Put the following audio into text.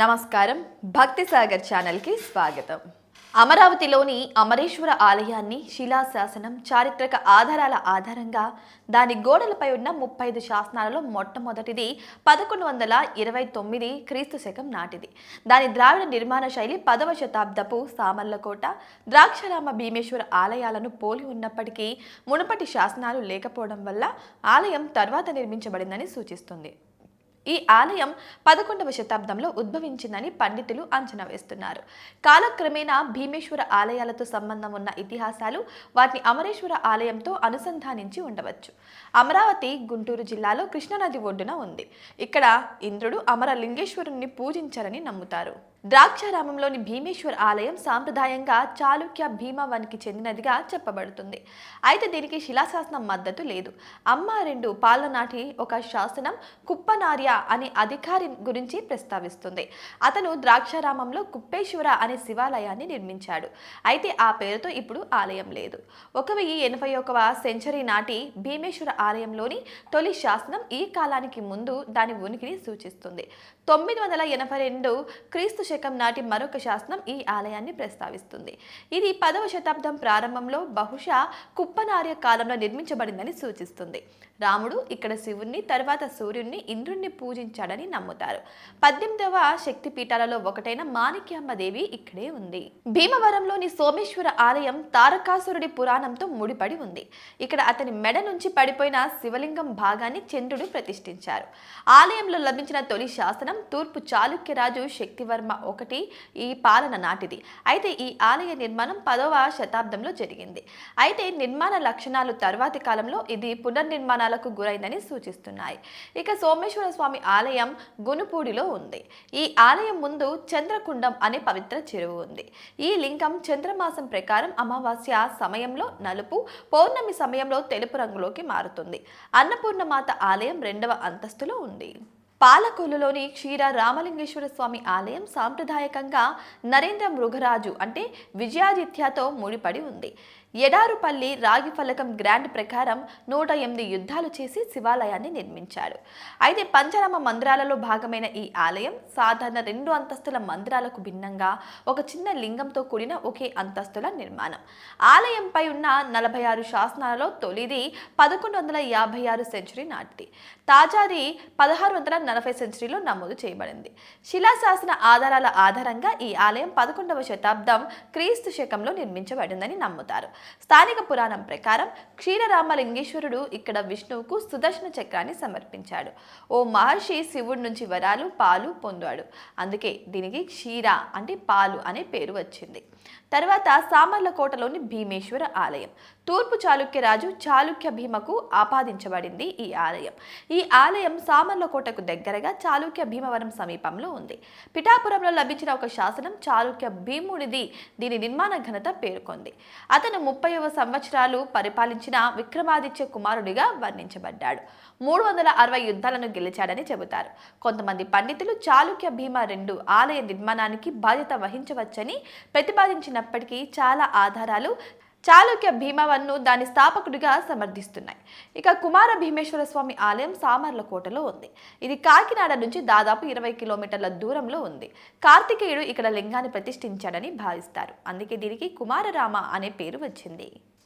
నమస్కారం. భక్తి సాగర్ ఛానల్కి స్వాగతం. అమరావతిలోని అమరేశ్వర ఆలయాన్ని శిలాశాసనం చారిత్రక ఆధారాల ఆధారంగా దాని గోడలపై ఉన్న ముప్పై ఐదు శాసనాలలో మొట్టమొదటిది పదకొండు వందల ఇరవై తొమ్మిది క్రీస్తు శకం నాటిది. దాని ద్రావిడ నిర్మాణ శైలి పదవ శతాబ్దపు సామర్లకోట ద్రాక్షరామ భీమేశ్వర ఆలయాలను పోలి ఉన్నప్పటికీ మునుపటి శాసనాలు లేకపోవడం వల్ల ఆలయం తర్వాత నిర్మించబడిందని సూచిస్తుంది. ఈ ఆలయం పదకొండవ శతాబ్దంలో ఉద్భవించిందని పండితులు అంచనా వేస్తున్నారు. కాలక్రమేణా భీమేశ్వర ఆలయాలతో సంబంధం ఉన్న ఇతిహాసాలు వాటిని అమరేశ్వర ఆలయంతో అనుసంధానించి ఉండవచ్చు. అమరావతి గుంటూరు జిల్లాలో కృష్ణానది ఒడ్డున ఉంది. ఇక్కడ ఇంద్రుడు అమరలింగేశ్వరుణ్ణి పూజించారని నమ్ముతారు. ద్రాక్షారామంలోని భీమేశ్వర ఆలయం సాంప్రదాయంగా చాళుక్య భీమవనికి చెందినదిగా చెప్పబడుతుంది. అయితే దీనికి శిలాశాసనం మద్దతు లేదు. అమ్మ రెండు పాలన నాటి ఒక శాసనం కుప్పనార్య అనే అధికారి గురించి ప్రస్తావిస్తుంది. అతను ద్రాక్షారామంలో కుప్పేశ్వర అనే శివాలయాన్ని నిర్మించాడు. అయితే ఆ పేరుతో ఇప్పుడు ఆలయం లేదు. ఒక వెయ్యి ఎనభై ఒకవ సెంచరీ నాటి భీమేశ్వర ఆలయంలోని తొలి శాసనం ఈ కాలానికి ముందు దాని ఉనికిని సూచిస్తుంది. తొమ్మిది వందల ఎనభై రెండు క్రీస్తు శకం నాటి మరొక శాసనం ఈ ఆలయాన్ని ప్రస్తావిస్తుంది. ఇది పదవ శతాబ్దం ప్రారంభంలో బహుశా కుప్పనార్య కాలంలో నిర్మించబడిందని సూచిస్తుంది. రాముడు ఇక్కడ శివుణ్ణి తర్వాత సూర్యుణ్ణి ఇంద్రుణ్ణి పూజించాడని నమ్ముతారు. పద్దెనిమిదవ శక్తి పీఠాలలో ఒకటైన మాణిక్యమ్మ దేవి ఇక్కడే ఉంది. భీమవరంలోని సోమేశ్వర ఆలయం తారకాసురుడి పురాణంతో ముడిపడి ఉంది. ఇక్కడ అతని మెడ నుంచి పడిపోయిన శివలింగం భాగాన్ని చంద్రుడు ప్రతిష్ఠించారు. ఆలయంలో లభించిన తొలి శాసనం తూర్పు చాళుక్యరాజు శక్తివర్మ ఒకటి ఈ పాలన నాటిది. అయితే ఈ ఆలయ నిర్మాణం పదవ శతాబ్దంలో జరిగింది. అయితే నిర్మాణ లక్షణాలు తర్వాతి కాలంలో ఇది పునర్నిర్మాణాలకు గురైందని సూచిస్తున్నాయి. ఇక సోమేశ్వర స్వామి ఆలయం గునుపూడిలో ఉంది. ఈ ఆలయం ముందు చంద్రకుండం అనే పవిత్ర చెరువు ఉంది. ఈ లింగం చంద్రమాసం ప్రకారం అమావాస్య సమయంలో నలుపు పౌర్ణమి సమయంలో తెలుపు రంగులోకి మారుతుంది. అన్నపూర్ణమాత ఆలయం రెండవ అంతస్తులో ఉంది. పాలకొల్లులోని క్షీర రామలింగేశ్వర స్వామి ఆలయం సాంప్రదాయకంగా నరేంద్ర మృగరాజు అంటే విజయాదిత్యతో ముడిపడి ఉంది. ఎడారుపల్లి రాగి ఫలకం గ్రాండ్ ప్రకారం నూట ఎనిమిది యుద్ధాలు చేసి శివాలయాన్ని నిర్మించాడు అయితే పంచరామ మందిరాలలో భాగమైన ఈ ఆలయం సాధారణ రెండు అంతస్తుల మందిరాలకు భిన్నంగా ఒక చిన్న లింగంతో కూడిన ఒకే అంతస్తుల నిర్మాణం. ఆలయంపై ఉన్న నలభై ఆరు శాసనాలలో తొలిది పదకొండు వందల యాభై ఆరు సెంచురీ నాటిది. తాజాది పదహారు వందల నలభై సెంచరీలో నమోదు చేయబడింది. శిలాశాసన ఆధారాల ఆధారంగా ఈ ఆలయం పదకొండవ శతాబ్దం క్రీస్తు శకంలో నిర్మించబడిందని నమ్ముతారు. స్థానిక పురాణం ప్రకారం క్షీరరామలింగేశ్వరుడు ఇక్కడ విష్ణువుకు సుదర్శన చక్రాన్ని సమర్పించాడు. ఓ మహర్షి శివుడి నుంచి వరాలు పాలు పొందాడు. అందుకే దీనికి క్షీర అంటే పాలు అనే పేరు వచ్చింది. తర్వాత సామర్లకోటలోని భీమేశ్వర ఆలయం. తూర్పు చాళుక్య రాజు చాళుక్య భీమకు ఆపాదించబడింది ఈ ఆలయం. ఈ ఆలయం సామర్లకోటకు దగ్గరగా చాళుక్య భీమవరం సమీపంలో ఉంది. పిఠాపురంలో లభించిన ఒక శాసనం చాళుక్య భీముడిది. దీని నిర్మాణ ఘనత పేర్కొంది. అతను ముప్పైవ సంవత్సరాలు పరిపాలించిన విక్రమాదిత్య కుమారుడిగా వర్ణించబడ్డాడు. మూడు వందల అరవై యుద్ధాలను గెలిచాడని చెబుతారు. కొంతమంది పండితులు చాళుక్య భీమ రెండు ఆలయ నిర్మాణానికి బాధ్యత వహించవచ్చని ప్రతిపాదించినప్పటికీ చాలా ఆధారాలు చాళుక్య భీమవన్ను దాని స్థాపకుడిగా సమర్థిస్తున్నాయి. ఇక కుమార భీమేశ్వర స్వామి ఆలయం సామర్ల కోటలో ఉంది. ఇది కాకినాడ నుంచి దాదాపు ఇరవై కిలోమీటర్ల దూరంలో ఉంది. కార్తికేయుడు ఇక్కడ లింగాన్ని ప్రతిష్ఠించాడని భావిస్తారు. అందుకే దీనికి కుమారరామ అనే పేరు వచ్చింది.